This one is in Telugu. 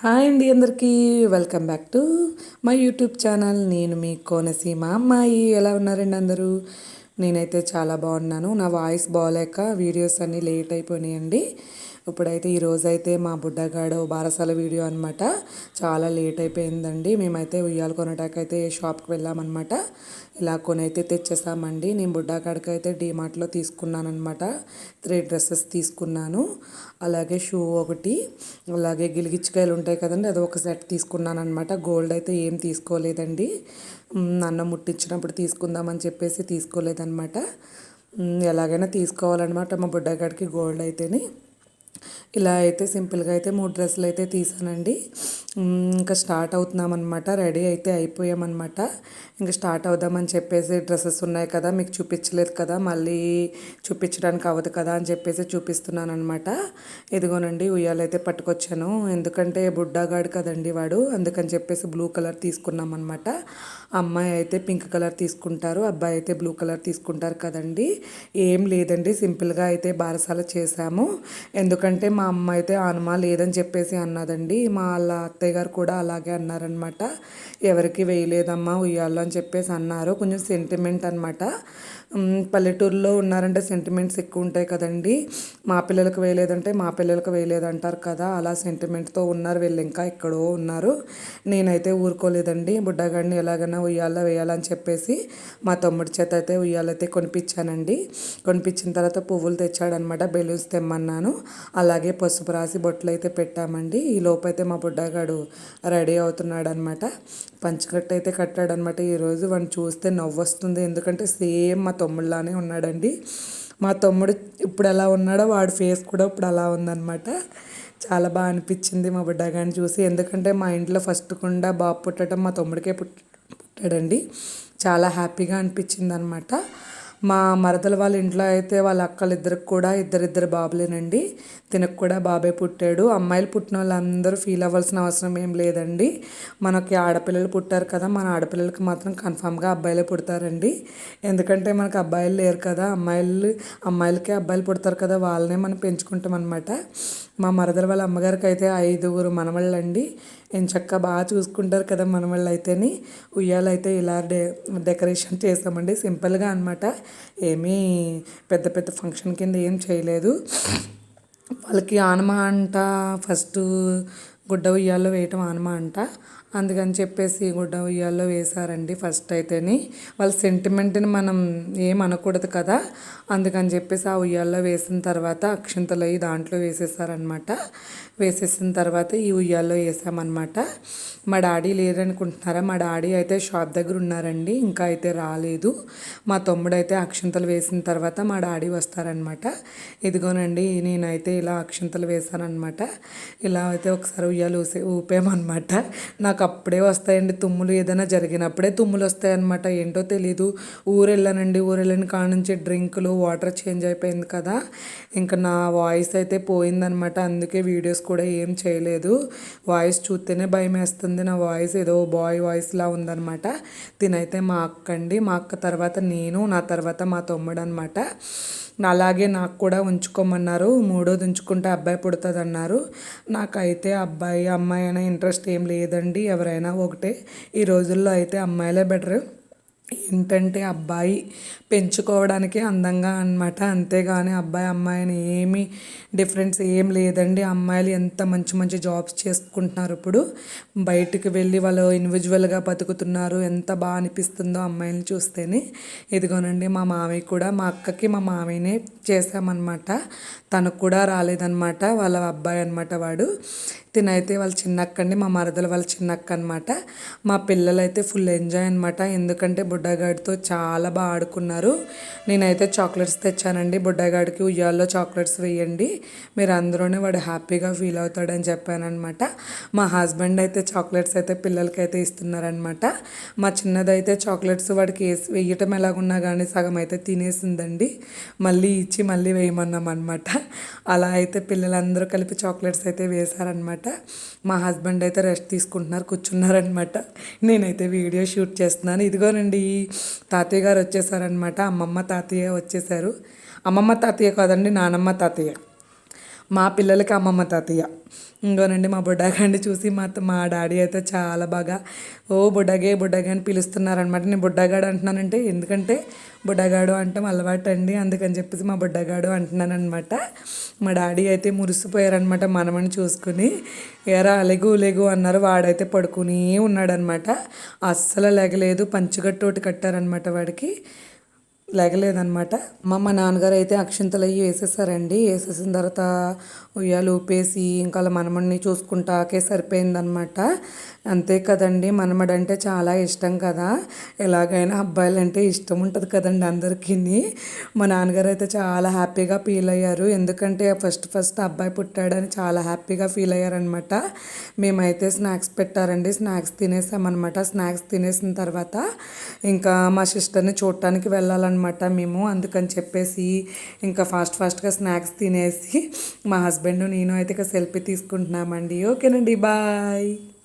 హాయ్ అండి అందరికీ. Welcome back to my YouTube channel నేను మీ కోనసీమ అమ్మాయి. ఎలా ఉన్నారండి అందరూ? నేనైతే చాలా బాగున్నాను. నా వాయిస్ బాగాలేక వీడియోస్ అన్నీ లేట్ అయిపోయినాయండి. ఇప్పుడైతే ఈరోజైతే మా బుడ్డగాడు బారసాల వీడియో అనమాట చాలా లేట్ అయిపోయిందండి. మేమైతే ఉయ్యాలు కొనటాకైతే షాప్కి వెళ్ళామన్నమాట. ఇలా కొనైతే తెచ్చేసామండి. నేను బుడ్డగాడికి అయితే డీమార్ట్లో తీసుకున్నాను అనమాట త్రీ డ్రెస్సెస్ తీసుకున్నాను. అలాగే షూ ఒకటి అలాగే గిలిగిచ్చికాయలు ఉంటాయి కదండి అది ఒక సెట్ తీసుకున్నాను అనమాట గోల్డ్ అయితే ఏం తీసుకోలేదండి. అన్నం ముట్టించినప్పుడు తీసుకుందామని చెప్పేసి తీసుకోలేదన్నమాట. ఎలాగైనా తీసుకోవాలన్నమాట మా బుడ్డగాడికి గోల్డ్ అయితేనే. ఇలా అయితే సింపుల్గా అయితే మూడు డ్రెస్సులు అయితే తీసానండి. ఇంకా స్టార్ట్ అవుతున్నామన్నమాట. రెడీ అయితే అయిపోయామన్నమాట. ఇంకా స్టార్ట్ అవుదామని చెప్పేసి డ్రెస్సెస్ ఉన్నాయి కదా మీకు చూపించలేదు కదా మళ్ళీ చూపించడానికి అవ్వదు కదా అని చెప్పేసి చూపిస్తున్నాను అనమాట ఇదిగోనండి ఉయ్యాలైతే పట్టుకొచ్చాను. ఎందుకంటే బుడ్డాగాడు కదండి వాడు అందుకని చెప్పేసి బ్లూ కలర్ తీసుకున్నాం అనమాట అమ్మాయి అయితే పింక్ కలర్ తీసుకుంటారు అబ్బాయి అయితే బ్లూ కలర్ తీసుకుంటారు కదండి. ఏం లేదండి సింపుల్గా అయితే బారసాల చేశాము. ఎందుకంటే మా అమ్మ అయితే ఆనమా లేదని చెప్పేసి అన్నదండి. మా వాళ్ళ అత్తయ్య గారు కూడా అలాగే అన్నారనమాట ఎవరికి వేయలేదమ్మా ఉయ్యాలో అని చెప్పేసి అన్నారు. కొంచెం సెంటిమెంట్ అనమాట పల్లెటూరులో ఉన్నారంటే సెంటిమెంట్స్ ఎక్కువ ఉంటాయి కదండి. మా పిల్లలకు వేయలేదంటే మా పిల్లలకు వేయలేదు అంటారు కదా. అలా సెంటిమెంట్తో ఉన్నారు వీళ్ళు ఇంకా ఎక్కడో ఉన్నారు. నేనైతే ఊరుకోలేదండి. బుడ్డగాడిని ఎలాగైనా ఉయ్యాల వేయాలని చెప్పేసి మా తమ్ముడి చేత అయితే ఉయ్యాలైతే కొనిపించానండి. కొనిపించిన తర్వాత పువ్వులు తెచ్చాడనమాట బెలూన్స్ తెమ్మన్నాను. అలాగే పసుపు రాసి బొట్లు అయితే పెట్టామండి. ఈ లోపైతే మా బుడ్డగాడు రెడీ అవుతున్నాడు అనమాట పంచకట్టు అయితే కట్టాడనమాట. ఈరోజు వాడిని చూస్తే నవ్వు వస్తుంది ఎందుకంటే సేమ్ మా తమ్ముళ్ళలానే ఉన్నాడండి. మా తమ్ముడు ఇప్పుడు ఎలా ఉన్నాడో వాడి ఫేస్ కూడా ఇప్పుడు అలా ఉందన్నమాట చాలా బాగా అనిపించింది మా బిడ్డగాని చూసి. ఎందుకంటే మా ఇంట్లో ఫస్ట్ కుండా బాబు పుట్టడం మా తమ్ముడికే పుట్టాడండి. చాలా హ్యాపీగా అనిపించింది అనమాట మా మరదల వాళ్ళ ఇంట్లో అయితే వాళ్ళ అక్కలిద్దరికి కూడా ఇద్దరిద్దరు బాబులేనండి. తినకు కూడా బాబాయ్ పుట్టాడు. అమ్మాయిలు పుట్టిన వాళ్ళందరూ ఫీల్ అవ్వాల్సిన అవసరం ఏం లేదండి. మనకి ఆడపిల్లలు పుట్టారు కదా మన ఆడపిల్లలకి మాత్రం కన్ఫామ్గా అబ్బాయిలే పుడతారండి. ఎందుకంటే మనకు అబ్బాయిలు లేరు కదా అమ్మాయిలు అమ్మాయిలకే అబ్బాయిలు పుడతారు కదా వాళ్ళనే మనం పెంచుకుంటాం అనమాట మా మరదల వాళ్ళ అమ్మగారికి అయితే ఐదుగురు మనవళ్ళండి. చక్కగా బాగా చూసుకుంటారు కదా మనవాళ్ళు అయితేని ఉయ్యాలైతే ఇలా డే డెకరేషన్ చేసామండి సింపుల్గా అనమాట ఏమీ పెద్ద పెద్ద ఫంక్షన్ కింద ఏం చేయలేదు. వాళ్ళకి ఆనమా అంట ఫస్ట్ గుడ్డ ఉయ్యాల్లో వేయటం ఆనమా అంట. అందుకని చెప్పేసి గుడ్డ ఉయ్యాల్లో వేశారండి ఫస్ట్ అయితేని. వాళ్ళ సెంటిమెంట్ని మనం ఏం అనకూడదు కదా. అందుకని చెప్పేసి ఆ ఉయ్యాల్లో వేసిన తర్వాత అక్షంతలు అయ్యి దాంట్లో వేసేసారనమాట వేసేసిన తర్వాత ఈ ఉయ్యాల్లో వేసామన్నమాట. మా డాడీ లేరనుకుంటున్నారా? మా డాడీ అయితే షాప్ దగ్గర ఉన్నారండి ఇంకా అయితే రాలేదు. మా తమ్ముడు అయితే అక్షంతలు వేసిన తర్వాత మా డాడీ వస్తారనమాట ఇదిగోనండి నేనైతే ఇలా అక్షంతలు వేశానమాట ఇలా అయితే ఒకసారి ఉయ్యాలు ఊసే ఊపామన్నమాట. నాకు అప్పుడే వస్తాయండి తుమ్ములు. ఏదైనా జరిగినప్పుడే తుమ్ములు వస్తాయన్నమాట. ఏంటో తెలీదు. ఊరు వెళ్ళానండి ఊరు వెళ్ళిన కాడ నుంచి డ్రింకులు వాటర్ చేంజ్ అయిపోయింది కదా. ఇంకా నా వాయిస్ అయితే పోయిందనమాట అందుకే వీడియోస్ కూడా ఏం చేయలేదు. వాయిస్ చూస్తేనే భయం వేస్తుంది నా వాయిస్ ఏదో బాయ్ వాయిస్లా ఉందనమాట తినైతే మా అక్క అండి మా అక్క తర్వాత నేను నా తర్వాత మా తమ్ముడు అనమాట అలాగే నాకు కూడా ఉంచుకోమన్నారు. మూడోది ఉంచుకుంటే అబ్బాయి పుడుతుంది అన్నారు నాకైతే అబ్బాయి అమ్మాయి అయినా ఇంట్రెస్ట్ ఏం లేదండి. ఎవరైనా ఒకటే ఈ రోజుల్లో అయితే అమ్మాయిలే బెటర్. ఏంటంటే అబ్బాయి పెంచుకోవడానికి అందంగా అనమాట అంతేగాని అబ్బాయి అమ్మాయిని ఏమీ డిఫరెన్స్ ఏం లేదండి. అమ్మాయిలు ఎంత మంచి మంచి జాబ్స్ చేసుకుంటున్నారు ఇప్పుడు. బయటికి వెళ్ళి వాళ్ళు ఇండివిజువల్గా బతుకుతున్నారు. ఎంత బాగా అనిపిస్తుందో అమ్మాయిని చూస్తేనే. ఇదిగోనండి మా మామయ్య కూడా మా అక్కకి మా మామయ్యనే చేశామన్నమాట. తనకు కూడా రాలేదన్నమాట. వాళ్ళ అబ్బాయి అనమాట వాడు. తినైతే వాళ్ళ చిన్నక్క అండి మా మరదలు వాళ్ళ చిన్నక్క అనమాట మా పిల్లలైతే ఫుల్ ఎంజాయ్ అనమాట ఎందుకంటే బుడ్డగాడితో చాలా బాగా ఆడుకున్నారు. నేనైతే చాక్లెట్స్ తెచ్చానండి. బుడ్డగాడికి ఉయ్యాల్లో చాక్లెట్స్ వేయండి. మీరు అందరూనే వాడు హ్యాపీగా ఫీల్ అవుతాడని చెప్పానమాట మా హస్బెండ్ అయితే చాక్లెట్స్ అయితే పిల్లలకి అయితే ఇస్తున్నారనమాట మా చిన్నదైతే చాక్లెట్స్ వాడికి వేసి వేయటం ఎలాగున్నా కానీ సగం అయితే తినేసిందండి. మళ్ళీ ఇచ్చి మళ్ళీ వేయమన్నాం అనమాట అలా అయితే పిల్లలందరూ కలిపి చాక్లెట్స్ అయితే వేశారనమాట మా హస్బెండ్ అయితే రెస్ట్ తీసుకుంటున్నారు కూర్చున్నారనమాట. నేనైతే వీడియో షూట్ చేస్తున్నాను. ఇదిగోనండి తాతయ్య గారు వచ్చేసారనమాట. అమ్మమ్మ తాతయ్య వచ్చేసారు. అమ్మమ్మ తాతయ్య కాదండి నానమ్మ తాతయ్య. మా పిల్లలకి అమ్మమ్మ తాతయ్య. ఇంకోనండి మా బుడ్డగాడిని చూసి మా మా డాడీ అయితే చాలా బాగా ఓ బుడ్డగే బుడ్డగా అని పిలుస్తున్నారనమాట నేను బుడ్డగాడు అంటున్నానంటే ఎందుకంటే బుడ్డగాడు అంటే అలవాటు అండి అందుకని చెప్పేసి మా బుడ్డగాడు అంటున్నాను అనమాట మా డాడీ అయితే మురిసిపోయారనమాట మనమని చూసుకుని. ఎరా అలెగు లెగు అన్నారు. వాడైతే పడుకుని ఉన్నాడనమాట అస్సలు లేగలేదు. ఒకటి కట్టారనమాట వాడికి. లేగలేదనమాట మా మా నాన్నగారు అయితే అక్షింతలు అయ్యి వేసేసారండి. వేసేసిన తర్వాత ఉయ్యాలు ఊపేసి ఇంకా మనమడిని చూసుకుంటాకే సరిపోయిందనమాట అంతే కదండి మనమడంటే అంటే చాలా ఇష్టం కదా. ఎలాగైనా అబ్బాయిలు అంటే ఇష్టం ఉంటుంది కదండి అందరికీ మా నాన్నగారు అయితే చాలా హ్యాపీగా ఫీల్ అయ్యారు. ఎందుకంటే ఫస్ట్ ఫస్ట్ అబ్బాయి పుట్టాడని చాలా హ్యాపీగా ఫీల్ అయ్యారనమాట మేమైతే స్నాక్స్ పెట్టారండి. స్నాక్స్ తినేసామన్నమాట. స్నాక్స్ తినేసిన తర్వాత ఇంకా మా సిస్టర్ని చూడటానికి వెళ్ళాలన్నమాట. మేము. అందుకని చెప్పేసి ఇంకా ఫాస్ట్ ఫాస్ట్గా స్నాక్స్ తినేసి మా హస్బెండ్ నేను అయితే ఇక సెల్ఫీ తీసుకుంటున్నామండి. ఓకేనండి బాయ్.